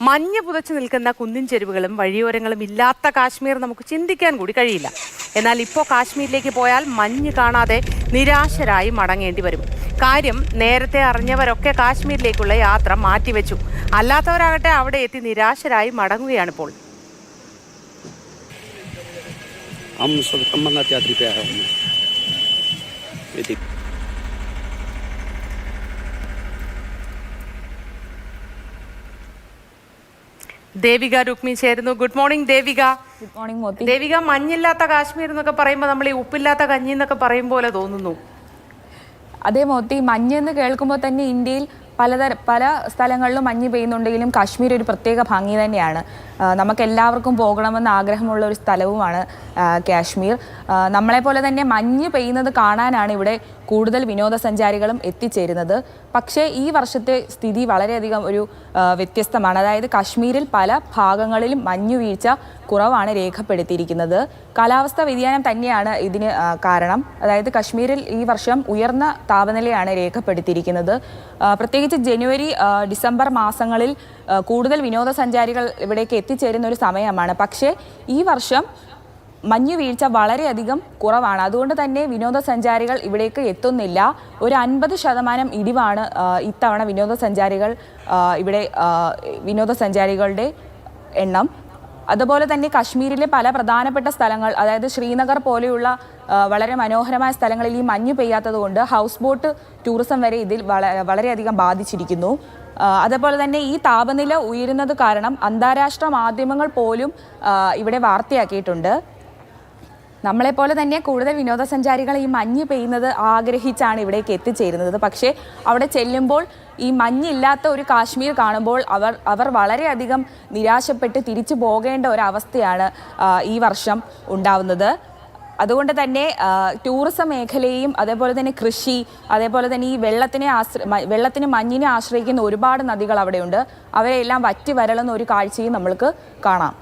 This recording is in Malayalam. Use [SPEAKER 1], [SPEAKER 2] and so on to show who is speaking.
[SPEAKER 1] മഞ്ഞ് പുതച്ചു നിൽക്കുന്ന കുന്നിൻ ചെരുവുകളും വഴിയോരങ്ങളും ഇല്ലാത്ത കാശ്മീർ നമുക്ക് ചിന്തിക്കാൻ കൂടി കഴിയില്ല എന്നാൽ ഇപ്പോൾ കാശ്മീരിലേക്ക് പോയാൽ മഞ്ഞ് കാണാതെ നിരാശരായി മടങ്ങേണ്ടി വരും കാര്യം നേരത്തെ അറിഞ്ഞവരൊക്കെ കാശ്മീരിലേക്കുള്ള യാത്ര മാറ്റിവെച്ചു അല്ലാത്തവരാകട്ടെ അവിടെ എത്തി നിരാശരായി മടങ്ങുകയാണിപ്പോൾ
[SPEAKER 2] हम इस वक्त अमरनाथ यात्री पे आए हैं
[SPEAKER 1] ദേവിക രുക്മി ചേരുന്നു. Good morning Devika.
[SPEAKER 3] Good morning Moti.
[SPEAKER 1] Devika മഞ്ഞില്ലാത്ത Kashmir എന്നൊക്കെ പറയുമ്പോൾ നമ്മൾ ഈ ഉപ്പില്ലാത്ത കഞ്ഞി എന്നൊക്കെ പറയും പോലെ തോന്നുന്നു.
[SPEAKER 3] അതേ മോത്തി മഞ്ഞ് എന്ന് കേൾക്കുമ്പോൾ തന്നെ ഇന്ത്യയിൽ പലതര പല സ്ഥലങ്ങളിലും മഞ്ഞ് പെയ്യുന്നുണ്ടെങ്കിലും കാശ്മീർ ഒരു പ്രത്യേക ഭംഗി തന്നെയാണ്. ആ, നമുക്ക് എല്ലാവർക്കും പോകണമെന്ന് ആഗ്രഹമുള്ള ഒരു സ്ഥലവുമാണ് കാശ്മീർ. നമ്മളെപ്പോലെ തന്നെ മഞ്ഞ് പെയ്യുന്നത് കാണാനാണ് ഇവിടെ കൂടുതൽ വിനോദസഞ്ചാരികളും എത്തിച്ചേരുന്നത്. പക്ഷേ ഈ വർഷത്തെ സ്ഥിതി വളരെയധികം ഒരു വ്യത്യസ്തമാണ്. അതായത് കാശ്മീരിൽ പല ഭാഗങ്ങളിലും മഞ്ഞു വീഴ്ച കുറവാണ് രേഖപ്പെടുത്തിയിരിക്കുന്നത്. കാലാവസ്ഥാ വ്യതിയാനം തന്നെയാണ് ഇതിന് കാരണം. അതായത് കശ്മീരിൽ ഈ വർഷം ഉയർന്ന താപനിലയാണ് രേഖപ്പെടുത്തിയിരിക്കുന്നത്. ആ, പ്രത്യേകിച്ച് ജനുവരി ഡിസംബർ മാസങ്ങളിൽ കൂടുതൽ വിനോദസഞ്ചാരികൾ ഇവിടേക്ക് എത്തിച്ചേരുന്ന ഒരു സമയമാണ്. പക്ഷേ ഈ വർഷം മഞ്ഞു വീഴ്ച വളരെയധികം കുറവാണ്. അതുകൊണ്ട് തന്നെ വിനോദസഞ്ചാരികൾ ഇവിടേക്ക് എത്തുന്നില്ല. ഒരു അൻപത് ശതമാനം ഇടിവാണ് ഇത്തവണ വിനോദസഞ്ചാരികൾ ഇവിടെ വിനോദസഞ്ചാരികളുടെ എണ്ണം. അതുപോലെ തന്നെ കശ്മീരിലെ പല പ്രധാനപ്പെട്ട സ്ഥലങ്ങൾ അതായത് ശ്രീനഗർ പോലെയുള്ള വളരെ മനോഹരമായ സ്ഥലങ്ങളിൽ ഈ മഞ്ഞ് പെയ്യാത്തത് കൊണ്ട് ഹൗസ് ബോട്ട് ടൂറിസം വരെ ഇതിൽ വള- വളരെയധികം ബാധിച്ചിരിക്കുന്നു. അതേപോലെ തന്നെ ഈ താപനില ഉയരുന്നത് കാരണം അന്താരാഷ്ട്ര മാധ്യമങ്ങൾ പോലും ഇവിടെ വാർത്തയാക്കിയിട്ടുണ്ട്. നമ്മളെപ്പോലെ തന്നെ കൂടുതൽ വിനോദസഞ്ചാരികൾ ഈ മഞ്ഞ് പെയ്യുന്നത് ആഗ്രഹിച്ചാണ് ഇവിടേക്ക് എത്തിച്ചേരുന്നത്. പക്ഷേ അവിടെ ചെല്ലുമ്പോൾ ഈ മഞ്ഞില്ലാത്ത ഒരു കാശ്മീർ കാണുമ്പോൾ അവർ അവർ വളരെയധികം നിരാശപ്പെട്ട് തിരിച്ചു പോകേണ്ട ഒരു അവസ്ഥയാണ് ഈ വർഷം ഉണ്ടാവുന്നത്. അതുകൊണ്ട് തന്നെ ടൂറിസം മേഖലയും അതേപോലെ തന്നെ കൃഷി അതേപോലെ തന്നെ ഈ വെള്ളത്തിനെ ആശ്ര വെള്ളത്തിന് മഞ്ഞിനെ ആശ്രയിക്കുന്ന ഒരുപാട് നദികൾ അവിടെയുണ്ട്. അവയെല്ലാം വറ്റി വരളുന്ന ഒരു കാഴ്ചയും നമ്മൾക്ക് കാണാം.